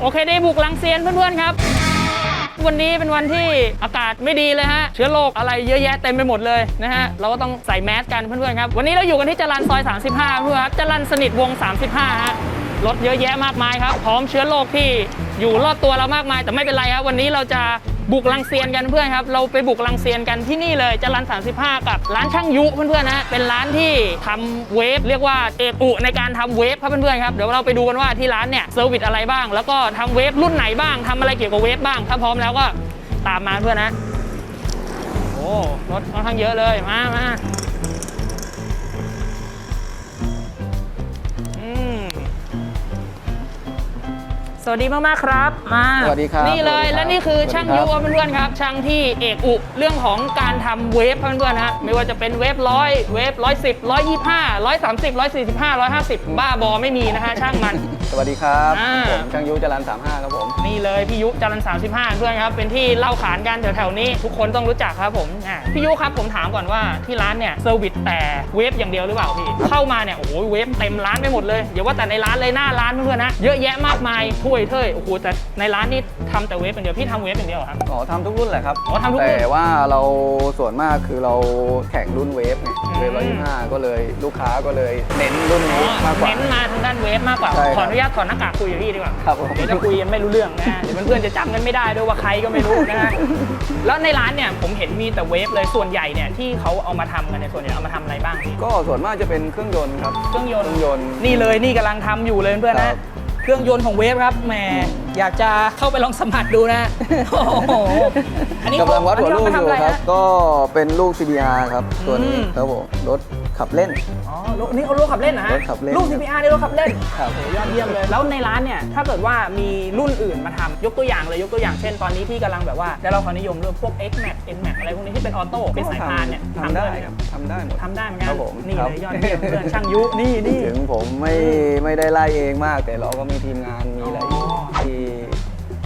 โอเคได้บุกลังเซียนเพื่อนๆครับ วันนี้เป็นวันที่อากาศไม่ดีเลยฮะ เชื้อโรคอะไรเยอะแยะเต็มไปหมดเลยนะฮะ เราก็ต้องใส่แมสกันเพื่อนๆครับ วันนี้เราอยู่กันที่จรันซอย 35 เพื่อนครับจรันสนิทวง 35 ฮะ รถเยอะแยะมากมายครับ พร้อมเชื้อโรคที่ อยู่รอบตัวเรามากมาย แต่ไม่เป็นไรครับ วันนี้เราจะบุกลังเซียนกันเพื่อนครับ เราไปบุกลังเซียนกันที่นี่เลยจรัน35 กับร้านช่างยุเพื่อนๆนะเป็นร้านที่ทำเวฟเรียกว่าเอกอุในการทำเวฟครับเพื่อนๆครับเดี๋ยวเราไปดูกันว่าที่ร้านเนี่ยเซอร์วิสอะไรบ้าง แล้วก็ทำเวฟรุ่นไหนบ้างทำอะไรเกี่ยวกับเวฟบ้าง ถ้าพร้อมแล้วก็ตามมาเพื่อนนะโอ้รถค่อนข้างเยอะเลยมามา สวัสดีมากๆครับมาสวัสดีครับนี่เลยสวัสดีครับและนี่คือสวัสดีช่างครับยูครับเพื่อนๆครับ ช่างที่เอกอุเรื่องของการทำเวฟครับเพื่อนๆฮะไม่ว่าจะเป็นเวฟร้อยเวฟร้อยสิบร้อยยี่ห้าร้อยสามสิบร้อยสี่สิบห้าร้อยห้าสิบบ้าบอไม่มีนะฮะช่างมัน สวัสดีครับ อ่า ผมช่างยุจรัน35 ครับผม นี่เลยพี่ยุจรัน35 เพื่อนครับ เป็นที่เล่าขานกันแถวๆนี้ ทุกคนต้องรู้จักครับผมอะพี่ยุครับผมถามก่อนว่าที่ร้านเนี่ยเซอร์วิสแต่เวฟอย่างเดียวหรือเปล่าพี่ เข้ามาเนี่ยโอ้โหเวฟเต็มร้านไปหมดเลยอย่าว่าแต่ในร้านเลยหน้าร้านเพื่อนๆนะเยอะแยะมากมายถ้วยเท่ยโอ้โหแต่ในร้านนี่ทำแต่เวฟอย่างเดียวพี่ทำเวฟอย่างเดียวเหรอครับ อ๋อทำทุกรุ่นแหละครับอ๋อทำทุกรุ่นแต่ว่าเราส่วนมากคือเราแข่งรุ่นเวฟไงอืมเวฟร้อยยี่ห้าก็เลยลูกค้าก็เลยเน้นรุ่นนี้มากกว่าเน้นมาทางด้านเวฟมากกว่าใช่ครับขออนุญาตถอดหน้ากากคุยกับพี่ดีกว่าครับผม เดี๋ยวจะคุยกันไม่รู้เรื่องนะฮะเดี๋ยวเพื่อนๆจะจำกันไม่ได้ด้วยว่าใครก็ไม่รู้นะฮะแล้วในร้านเนี่ยผมเห็นมีแต่เวฟเลยส่วนใหญ่เนี่ยที่เขาเอามาทำกันเนี่ยส่วนใหญ่เอามาทำอะไรบ้างพี่ก็ส่วนมากจะเป็นเครื่องยนต์ครับ เครื่องยนต์ เครื่องยนต์ นี่เลยนี่กำลังทำอยู่เลยเพื่อนๆครันะบ เครื่องยนต์ของเวฟครับแหมอยากจะเข้าไปลองสัมผัสดูนะโอ้โหอันนี้กำลังวัดหัวลูกนนี้อเายู่มาทำะไครับก็เป็นลูก CBR ครับ ตัวนี้อืม ครับผมรถขับเล่น อ๋อรถนี่เอารถขับเล่นนะฮะรถขับเล่นลูก CPR นี่รถขับเล่นครับ โอ้โหยอดเยี่ยมเลย แล้วในร้านเนี่ย ถ้าเกิดว่ามีรุ่นอื่นมาทำยกตัวอย่างเลย ยกตัวอย่างเช่นตอนนี้ที่กำลังแบบว่าได้รับความนิยมเรื่องพวก X Max N Max อะไรพวกนี้ที่เป็นออโต้เป็นสายพานเนี่ยทำได้วยหมครับทำได้หมด ทำได้เหมือนกัครันบผมนี่ครัเลบยยอดเยี่ยมเพื่อนช่างยุนี่นี่ ถึงผมไม่ไม่ได้ไล่เองมาก แต่เราก็มีทีมงานมีอะไรอ๋อ ที่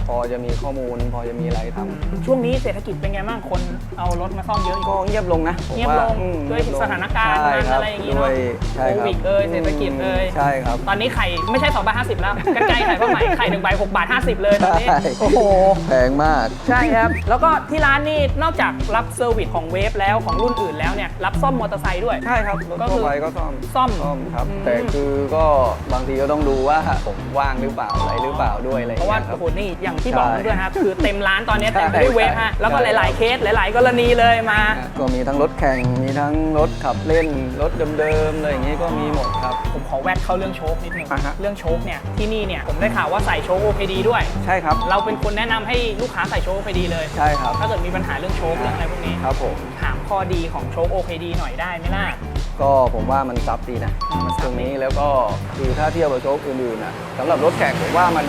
พอจะมีข้อมูล พอจะมีอะไรทำช่วงนี้เศรษฐกิจเป็นไงบ้างคนเอารถมาซ่อมเยอะอยู่ ก็เงียบลงนะผมเงียบว่าลงอืมด้วยเงีบลงสถานการณ์ใช่คบอะไรอย่างงี้เนอะด้วยใช่ครับโควิดเอ่ยเศรษฐกิจเอ่ย ใช่ครับ ตอนนี้ไข่ไม่ใช่2บาท50 แล้วกันไกลไข่ผ้าไหมไข่หนึ่งใบ6บาท50 เลยตอนนี้ ใช่ โอ้โห แพงมาก ใช่ครับ แล้วก็ที่ร้านนี่นอกจากรับเซอร์วิสของเวฟแล้วของรุ่นอื่นแล้วเนี่ย รับซ่อมมอเตอร์ไซค์ด้วย ใช่ครับรถก็คือทั่วไปก็ซ่อมซ่อมซ่อมครับ อืม แต่คือก็บางทีก็ต้องดูว่าผมว่างหรือเปล่าอะไรหรือเปล่าด้วยอะไรอเพย่างราะว่าเงี้ยครัโอ้บ โหนี่อย่างที่บอกใช่ด้วยครับคือเต็มร้านตอนนี้เต็มไปด้วยใช่เวฟฮะแล้วก็หใช่ลาย ๆเคสหลาย ๆ กรณีเลยมา ก็มีทั้งรถแข่งมีทั้งรถขับเล่นรถเดิมๆอะไรอย่างงี้ก็มีหมดครับ ผมขอแวะเข้าเรื่องโชคนิดนึงอ่าฮะ เรื่องโชคเนี่ยที่นี่เนี่ยผมได้ข่าวว่าใส่โชค OPD ด้วย ใช่ครับเราเป็นคนแนะนำให้ลูกค้าใส่โชค OPD เลย ใช่ครับถ้าเกิดมีปัญหาเรื่องโชคเรื่องอะไรพวกนี้ครับผม ถามข้อดีของโชค OPD หน่อยได้ไหมล่ะ ก็ผมว่ามันซับดีนะอืมมันซับ ตรงนี้แล้วก็คือถ้าเทียบกับโชคอื่นๆนะสำหรับรถแข่งผมว่ามัน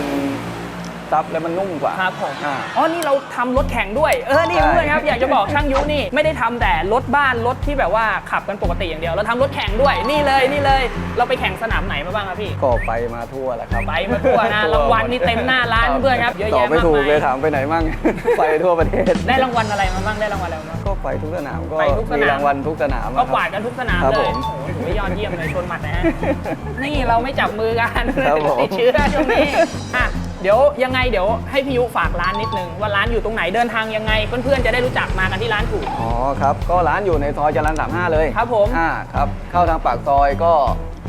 ซับแล้วมันนุ่มกว่า ครับผมอ่าอ๋อนี่เราทำรถแข่งด้วย เออ นี่ใช่ เพื่อนครับ อยากจะบอกช่างยุนี่ ไม่ได้ทำแต่รถบ้านรถที่แบบว่าขับกันปกติอย่างเดียว เราทำรถแข่งด้วย นี่เลย นี่เลย เราไปแข่งสนามไหนมาบ้างครับพี่ ก็ไปมาทั่วแหละครับไปมาทั่วนะ รางวัลนี่เต็มหน้าร้านเพื่อนครับ เยอะตอบแยะไม่มากถูกมาเลยยถามไปไหนมั่ง ไปทั่วประเทศ ได้รางวัลอะไรมาบ้าง ได้รางวัลอะไรมาบ้าง ก็ไปทุกสนามก็ไปทุกสนาม มีรางวัลทุกสนามก็อะคกวารัดบกันทุกสนามครับเลผยมโอ้โหถือว่ายอดเยี่ยมเลยชนหมัดนะฮะ นี่เราไม่จับมือกันครับผม ติดเชื้อช่วงนี้อะเดี๋ยวยังไงเดี๋ยวให้พี่ยุฝากร้านนิดนึงว่าร้านอยู่ตรงไหนเดินทางยังไงเพื่อนๆจะได้รู้จักมากันที่ร้านถูก อ๋อครับ ก็ร้านอยู่ในซอยจรัญสามห้าเลยครับผม อ่าครับ เข้าทางปากซอยก็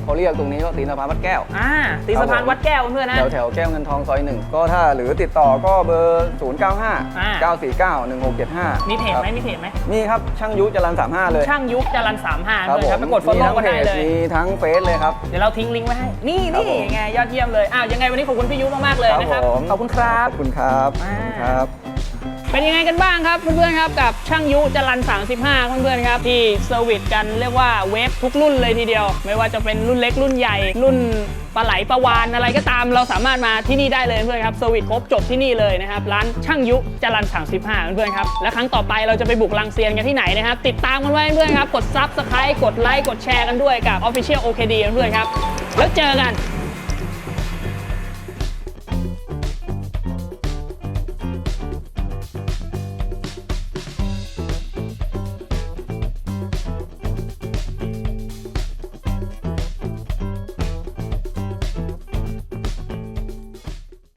เขาเรียกตรงนี้ก็ตีนสะพานวัดแก้ว อ่าตีสะพานวัดแก้วเพื่อนๆนะ แถวแถวๆแก้วเงินทองซอยหนึ่งก็ถ้าหรือติดต่อก็เบอร์ 0 9 อ่า 5 9 4 9 1 6 7 5มีเพจไหมมีเพจไหมมีครับช่างยุจรัน35 เลยช่างยุคจรันสามห้าครับเลยผครับมไปกด follow กันได้เลย มีทั้งเฟซเลยครับ เดี๋ยวเราทิ้งลิงก์ไว้ให้ นี่ครับนี่ผมไงยอดเยี่ยมเลย อ้าวยังไงวันนี้ขอบคุณพี่ยุมากๆเลยนะครับ ผมขอบคุณครับ ขอบคุณครับอ่าขอบคุณครับ เป็นยังไงกันบ้างครับเพื่อนๆครับกับช่างยุจรัน 35 เพื่อนๆครับที่เซอร์วิสกันเรียกว่าเวฟทุกรุ่นเลยทีเดียว ไม่ว่าจะเป็นรุ่นเล็กรุ่นใหญ่ รุ่นปลาไหลปลาวานอะไรก็ตามเราสามารถมาที่นี่ได้เลยเพื่อนครับเซอร์วิสครบจบที่นี่เลยนะครับร้านช่างยุจรัน 35 เพื่อนๆครับและครั้งต่อไปเราจะไปบุกลังเซียนกันที่ไหนนะครับติดตามกันไว้เพื่อนๆครับกดซับสไครต์กดไลค์กดแชร์กันด้วยกับ Official OKD เพื่อนๆครับแล้วเจอกัน